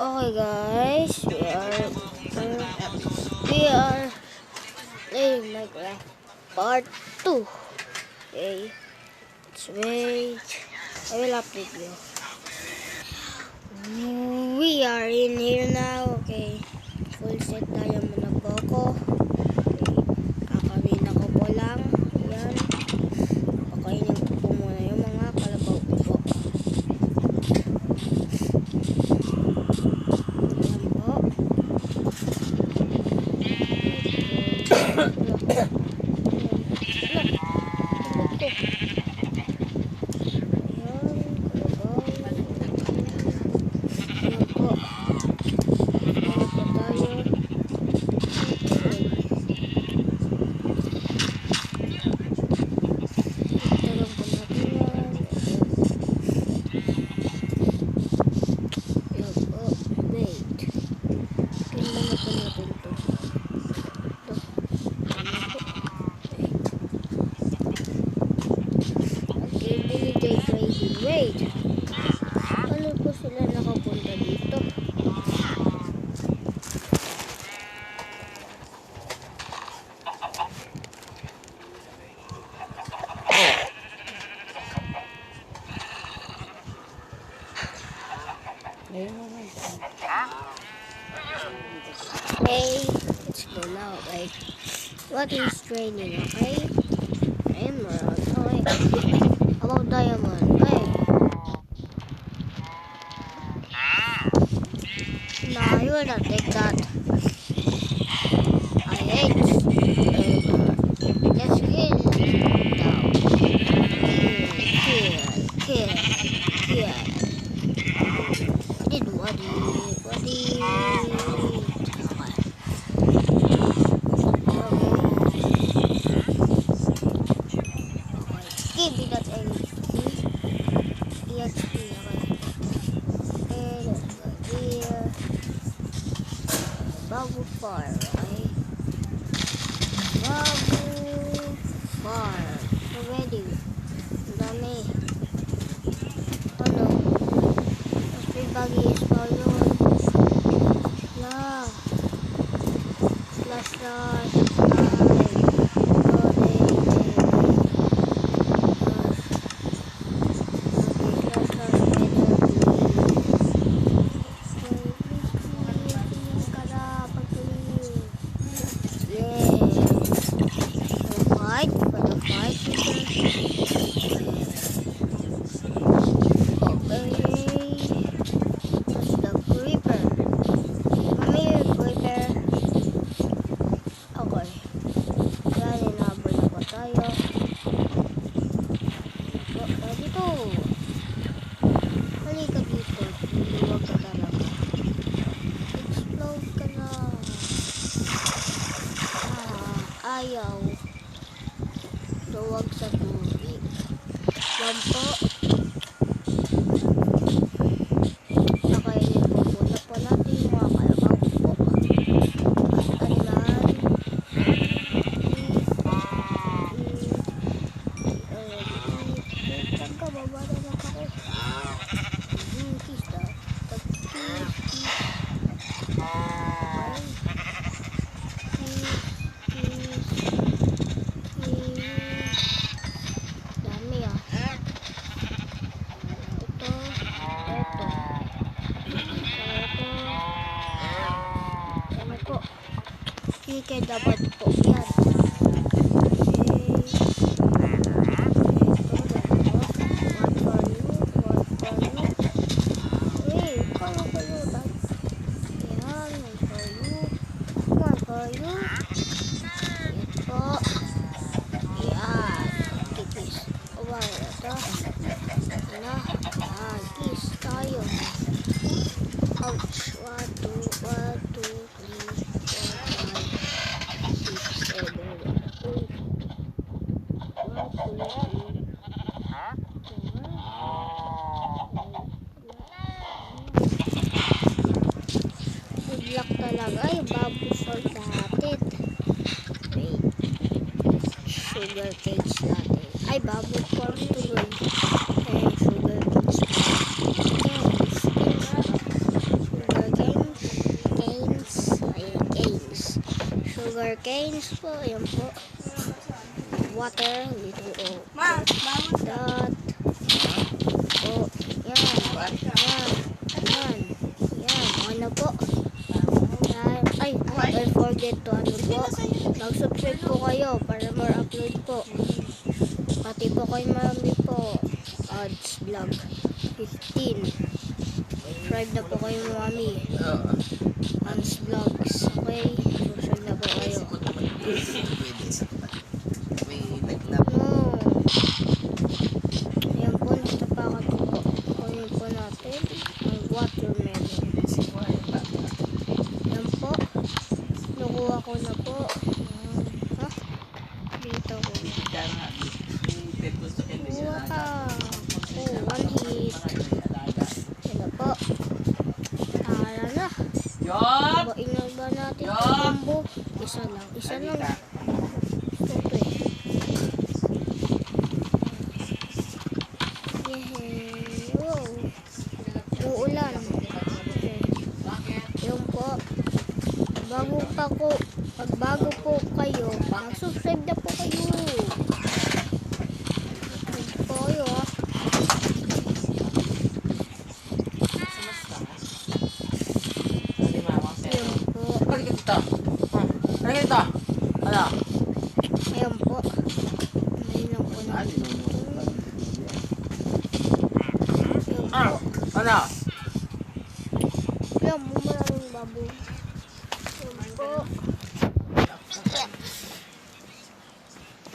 Okay guys, we are we are playing Minecraft Part 2. Okay, let's wait. I will update you. We are in here now. Okay, full set tayo muna ko. Okay, kakawin ako po lang. bloody straining, okay? Bago Farm ay Bago Farm. So, ready. Ang dami. Ano? Tapos may bagay tayo. Speaker dapat po yan. double for tuloy. Okay, so that is games. Sugar canes. Canes. Ayan, canes. Sugar canes po. Ayan po. Water. Dito o. Ma'am, bawat Dot. O. Yan. Yan. Yan. Yan. Ano po? Yan. Ay, don't forget to ano po. Mag-subscribe po kayo para more upload po. Pati po kay mami po. Odds vlog. 15. Subscribe na po kayo mami. Odds vlogs. Okay. Subscribe na po kayo. No. Ayan po, natapakan po. Kunin po natin ang watermelon. Ayan po. Nakuha ko na po. Ha? Dito ko. Gusto ko sila ka. Oh, one hit. Na po. Tara na. Babain na ba natin? Isa lang. Isa lang. Eh. Yehey. Wow. Okay. Po. Bago pa ko, pag bago po kayo, mag-subscribe na po kayo. Subscribe po kayo ah. Ayan po. Halika dito. Oh, Halika dito. Ano? Ayan po. Ngayon lang po na. Ayan Ah, po. ano? Ayan mo maraming baboy. Ayan po.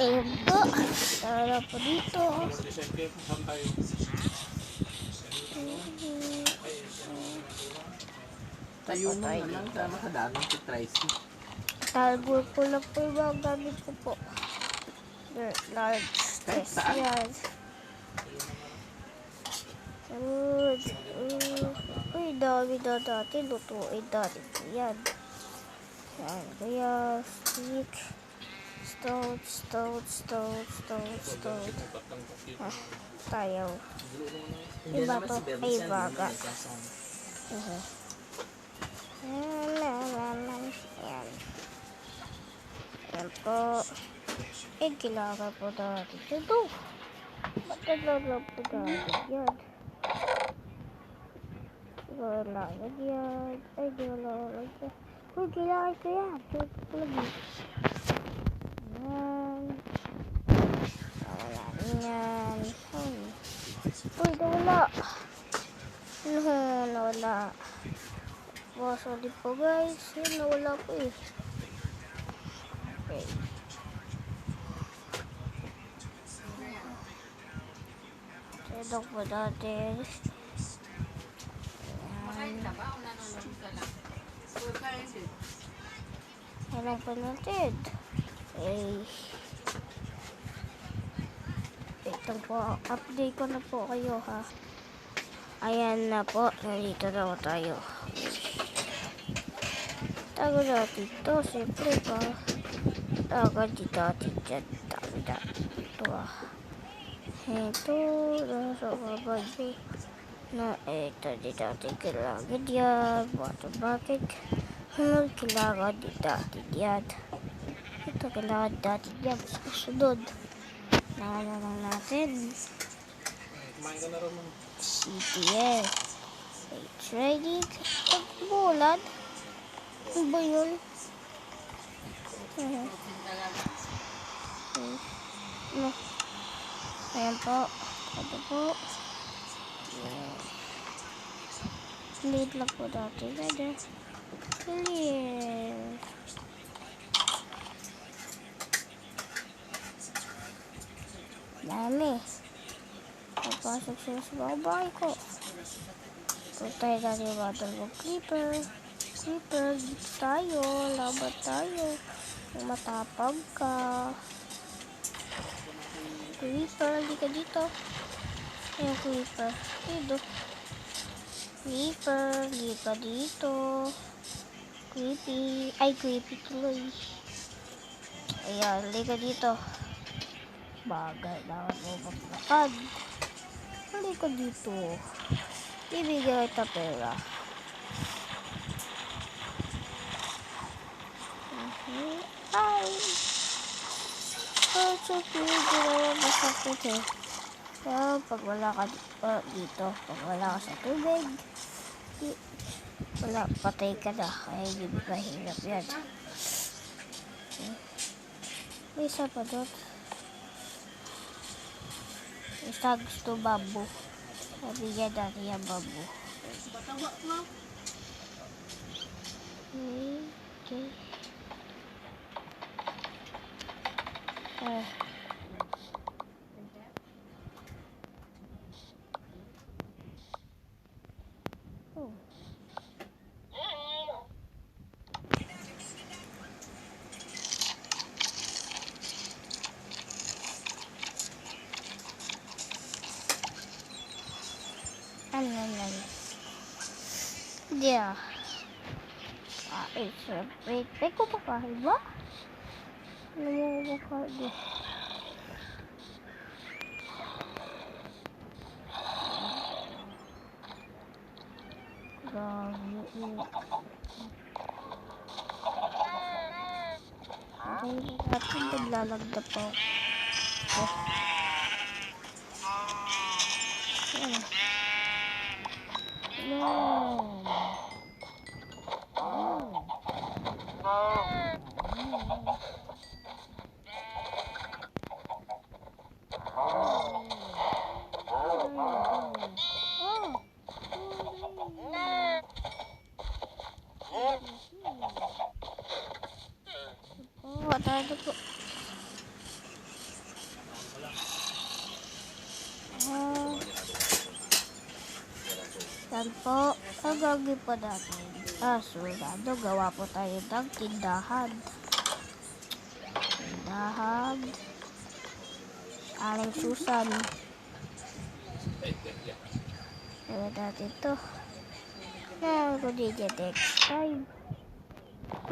Ayan po. Tara po dito. Tayo mo na lang sa makadaming si Tracy. Tago ko lang po yung mga gamit ko po. Large. Saan. yan. Uh, uy, dami na dati. Lutuin natin po yan. Yan. Kaya, stick. Stone, stone, stone, stone, stone. Ah, tayo. Iba to. Ay, baga. Uh-huh. Yan, yan, yan, yan. Yan. Yan po. Eh, kailangan po natin ito. Matagalap po natin yan. Kailangan yan. Ay, di wala wala yan. Uy, kailangan ko yan. Ito ko lagi. Yan. Wala yan. Uy, nawala. No, nawala. Wow, sorry po guys. Yan, nawala po eh. Okay. Sedok po natin. Ayan. Yan lang po natin. Okay. Ito po, update ko na po kayo ha. Ayan na po, nandito na po tayo. Tago natin to, siyempre pa. Tago dito natin dyan. Dami dami. Ito ah. Ito, nasa eh. Na, ito dito natin kailangan yan. Water bucket. Hmm, kailangan dito natin yan. Ito kailangan natin yan. Susunod. Kailangan na lang natin. CTS. Okay, trading. Pagbulan. Ano ba yun? Ano? Ayan po. Ito po. Yeah. Lead lang po dati. Ganda. Clear. Dami. Papasok sila sa mga bahay ko. Tutay natin yung mga dalawang creeper. Creeper, dito tayo. Laban tayo. Kung matapag ka. Creeper, hindi ka dito. Ayan, creeper. Dito. Creeper, hindi ka dito. Creepy. Ay, creepy tuloy. Ayan, ka dito. Bagay, dapat mo maglakad. Hindi ka dito. Ibigay kita pera. Ay! Oh, so cute. Ginawabas ako ito. Pero pag wala ka oh, dito, pag wala ka sa tubig, di- wala, patay ka na. Kaya hindi mahirap yan. Okay. May isa pa doon. Isa gusto bamboo. Sabi niya dati yung bamboo. Okay. Okay. Ah. Oh. Ano yan? Yeah. Ah, it's a wait. Wait ko pa kahit ba? Ano mo ko pa kahit Grabe. Ay, natin naglalagda pa ako. Ayan. No. Oh. Oh, tayo po. Po natin. Ah, surado. Gawa po tayo ng tindahan. Tindahan. Aling susan. Gawa natin ito. Yan ko dito next time.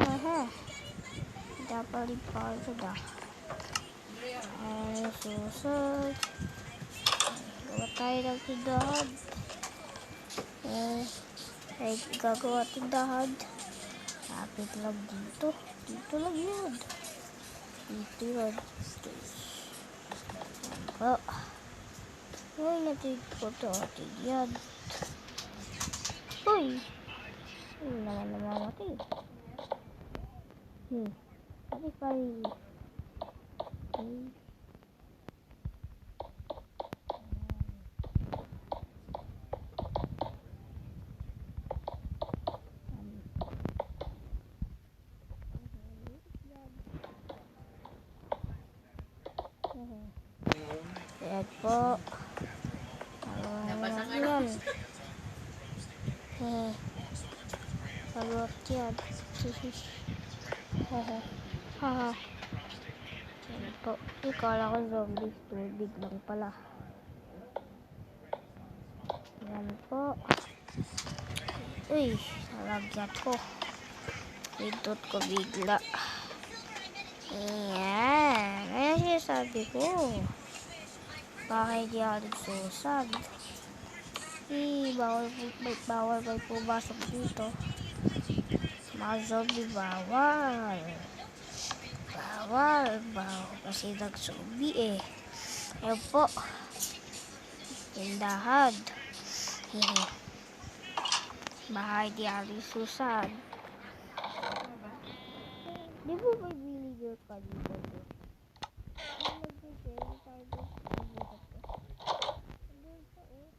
Aha. Dapat lipat ko na. Aling susan. Gawa tayo ng tindahan. Eh, ay gagawa tindahan. Lapit lang dito. Dito lang yun. Dito yun. Po. Ngayon natin ko to atin yan. Uy! Uy naman namamatay. Hmm. Pati pa. Hmm. Ayan po. Ayan yan. Eh, Sagot yan. Haha. Ayan po. Ikala ko zombie. Tubig lang pala. Ayan po. Uy, nalagyan ko. Pindot ko bigla. Ayan. Ayan sinasabi ko. Ako nagsusag? Eh, bawal po, bawal may pumasok dito. Mga zombie, bawal. Bawal, bawal. Kasi nag-zombie eh. Ayun po. Tindahan. Hehe. Bahay di ako nagsusag. Di ba may villager kanina doon? Ano nagpipili tayo doon? Doon pa, oh.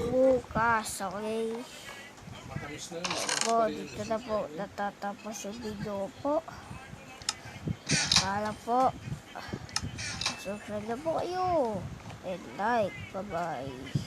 Bukas, okay? Po, dito na po natatapos yung video po. Para po, subscribe na po kayo. And like, bye-bye.